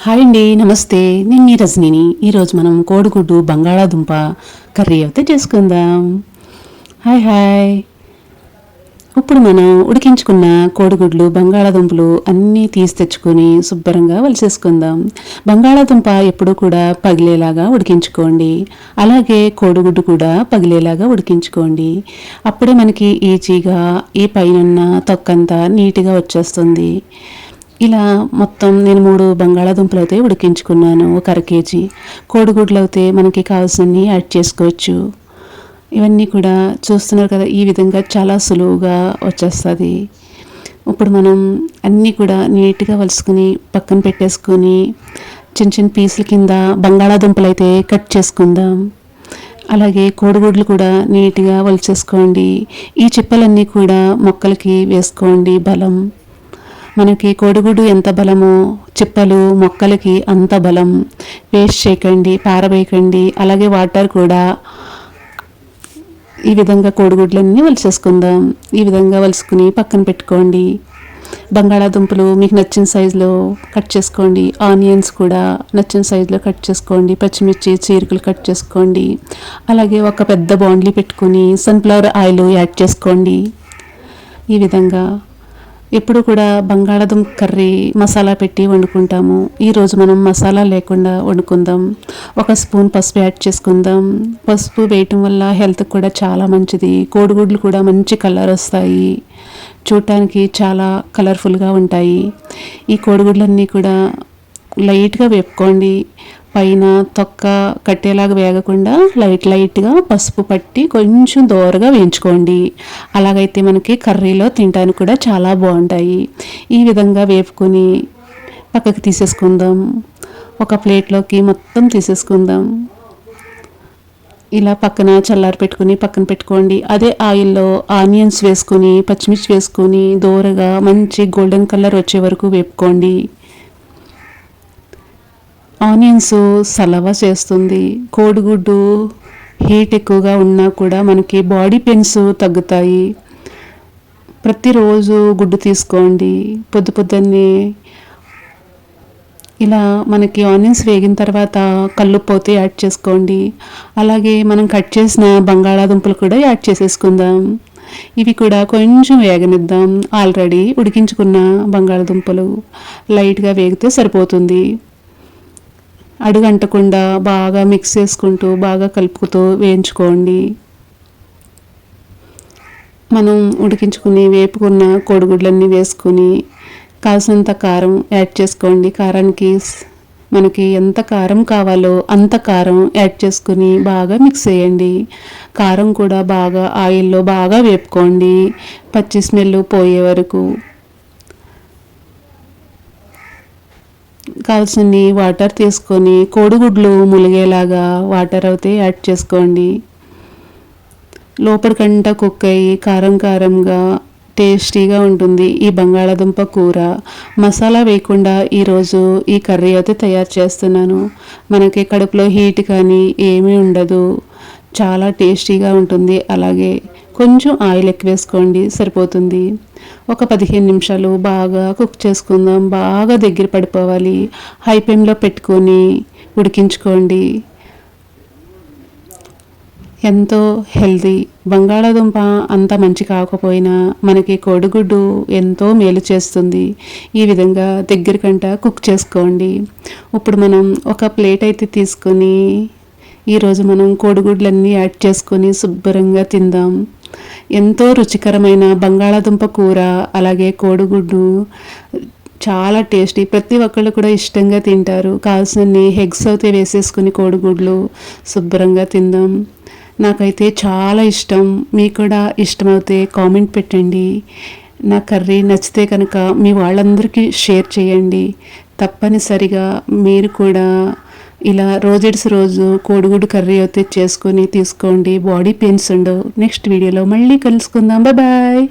Hi అండి నమస్తే. నేను మీ రజనీని. ఈరోజు మనం కోడిగుడ్డు బంగాళాదుంప కర్రీ అయితే చేసుకుందాం. Hi hi. ఇప్పుడు మనం ఉడికించుకున్న కోడిగుడ్లు బంగాళాదుంపలు అన్నీ తీసి తెచ్చుకొని శుభ్రంగా వలిసేసుకుందాం. బంగాళాదుంప ఎప్పుడూ కూడా పగిలేలాగా ఉడికించుకోండి. అలాగే కోడిగుడ్డు కూడా పగిలేలాగా ఉడికించుకోండి. అప్పుడే మనకి ఈజీగా ఈ పైన తొక్కంతా నీట్గా వచ్చేస్తుంది. ఇలా మొత్తం నేను మూడు బంగాళాదుంపలు అయితే ఉడికించుకున్నాను. ఒక అర కేజీ. కోడిగుడ్లు అయితే మనకి కావాల్సినవి యాడ్ చేసుకోవచ్చు. ఇవన్నీ కూడా చూస్తున్నారు కదా ఈ విధంగా చాలా సులువుగా వచ్చేస్తుంది. ఇప్పుడు మనం అన్నీ కూడా నీట్గా వలుసుకుని పక్కన పెట్టేసుకొని చిన్న చిన్న పీసుల కింద బంగాళాదుంపలు అయితే కట్ చేసుకుందాం. అలాగే కోడిగుడ్లు కూడా నీట్గా వలిచేసుకోండి. ఈ చిప్పలన్నీ కూడా మొక్కలకి వేసుకోండి బలం. మనకి కోడిగుడ్డు ఎంత బలమో చిప్పలు మొక్కలకి అంత బలం. వేస్ట్ చేయకండి పారవేయకండి. అలాగే వాటర్ కూడా. ఈ విధంగా కోడిగుడ్లన్నీ వలిసేసుకుందాం ఈ విధంగా వలుసుకుని పక్కన పెట్టుకోండి. బంగాళాదుంపలు మీకు నచ్చిన సైజులో కట్ చేసుకోండి. ఆనియన్స్ కూడా నచ్చిన సైజులో కట్ చేసుకోండి. పచ్చిమిర్చి చీరకులు కట్ చేసుకోండి. అలాగే ఒక పెద్ద బాండ్లీ పెట్టుకొని సన్ఫ్లవర్ ఆయిల్ యాడ్ చేసుకోండి. ఈ విధంగా ఎప్పుడు కూడా బంగాళాదుంప కర్రీ మసాలా పెట్టి వండుకుంటాము. ఈరోజు మనం మసాలా లేకుండా వండుకుందాం. ఒక స్పూన్ పసుపు యాడ్ చేసుకుందాం. పసుపు వేయటం వల్ల హెల్త్ కూడా చాలా మంచిది. కోడిగుడ్లు కూడా మంచి కలర్ వస్తాయి. చూడటానికి చాలా కలర్ఫుల్గా ఉంటాయి. ఈ కోడిగుడ్లన్నీ కూడా లైట్గా వేపుకోండి. పైన తొక్క కట్టేలాగా వేగకుండా లైట్ లైట్గా పసుపు పట్టి కొంచెం దోరగా వేయించుకోండి. అలాగైతే మనకి కర్రీలో తినడానికి కూడా చాలా బాగుంటాయి. ఈ విధంగా వేపుకొని పక్కకి తీసేసుకుందాం. ఒక ప్లేట్లోకి మొత్తం తీసేసుకుందాం. ఇలా పక్కన చల్లారి పెట్టుకుని పక్కన పెట్టుకోండి. అదే ఆయిల్లో ఆనియన్స్ వేసుకొని పచ్చిమిర్చి వేసుకొని దోరగా మంచి గోల్డెన్ కలర్ వచ్చే వరకు వేపుకోండి. ఆనియన్స్ సలవ చేస్తుంది. కోడిగుడ్డు హీట్ ఎక్కువగా ఉన్నా కూడా మనకి బాడీ పెయిన్స్ తగ్గుతాయి. ప్రతిరోజు గుడ్డు తీసుకోండి. పొద్దు పొద్దున్నే ఇలా మనకి ఆనియన్స్ వేగిన తర్వాత కల్లుపోతే యాడ్ చేసుకోండి. అలాగే మనం కట్ చేసిన బంగాళాదుంపలు కూడా యాడ్ చేసేసుకుందాం. ఇవి కూడా కొంచెం వేగనిద్దాం. ఆల్రెడీ ఉడికించుకున్న బంగాళాదుంపలు లైట్గా వేగితే సరిపోతుంది. అడుగంటకుండా బాగా మిక్స్ చేసుకుంటూ బాగా కలుపుతూ వేయించుకోండి. మనం ఉడికించుకుని వేపుకున్న కోడిగుడ్లన్నీ వేసుకుని కాసినంత కారం యాడ్ చేసుకోండి. కారానికి మనకి ఎంత కారం కావాలో అంత కారం యాడ్ చేసుకుని బాగా మిక్స్ చేయండి. కారం కూడా బాగా ఆయిల్లో బాగా వేపుకోండి. పచ్చి స్మెల్ పోయే వరకు. కావాల్సిన వాటర్ తీసుకొని కోడిగుడ్లు ములిగేలాగా వాటర్ అయితే యాడ్ చేసుకోండి. లోపలికంట కుక్ అయ్యి కారం కారంగా టేస్టీగా ఉంటుంది ఈ బంగాళాదుంప కూర. మసాలా వేయకుండా ఈరోజు ఈ కర్రీ అయితే తయారు చేస్తున్నాను. మనకి కడుపులో హీట్ కానీ ఏమీ ఉండదు. చాలా టేస్టీగా ఉంటుంది. అలాగే కొంచెం ఆయిల్ ఎక్కువ వేసుకోండి సరిపోతుంది. ఒక పదిహేను నిమిషాలు బాగా కుక్ చేసుకుందాం బాగా దగ్గర పడిపోవాలి. హై ఫ్లేమ్లో పెట్టుకొని ఉడికించుకోండి. ఎంతో హెల్దీ బంగాళాదుంప అంత మంచి కాకపోయినా మనకి కోడిగుడ్డు ఎంతో మేలు చేస్తుంది. ఈ విధంగా దగ్గరకంట కుక్ చేసుకోండి. ఇప్పుడు మనం ఒక ప్లేట్ అయితే తీసుకొని ఈరోజు మనం కోడిగుడ్లన్నీ యాడ్ చేసుకొని శుభ్రంగా తిందాం. ఎంతో రుచికరమైన బంగాళాదుంప కూర అలాగే కోడిగుడ్డు చాలా టేస్టీ. ప్రతి ఒక్కళ్ళు కూడా ఇష్టంగా తింటారు. కావాల్సినన్ని హెగ్స్ అయితే వేసేసుకుని కోడిగుడ్లు శుభ్రంగా తిందాం. నాకైతే చాలా ఇష్టం. మీకు కూడా ఇష్టమైతే కామెంట్ పెట్టండి. నా కర్రీ నచ్చితే కనుక మీ వాళ్ళందరికీ షేర్ చేయండి. తప్పనిసరిగా మీరు కూడా ఇలా రోజెడ్స్ రోజు కోడిగుడ్డు కర్రీ అయితే చేసుకొని తీసుకోండి. బాడీ పెయిన్స్ ఉండవు. నెక్స్ట్ వీడియోలో మళ్ళీ కలుసుకుందాం. బాయ్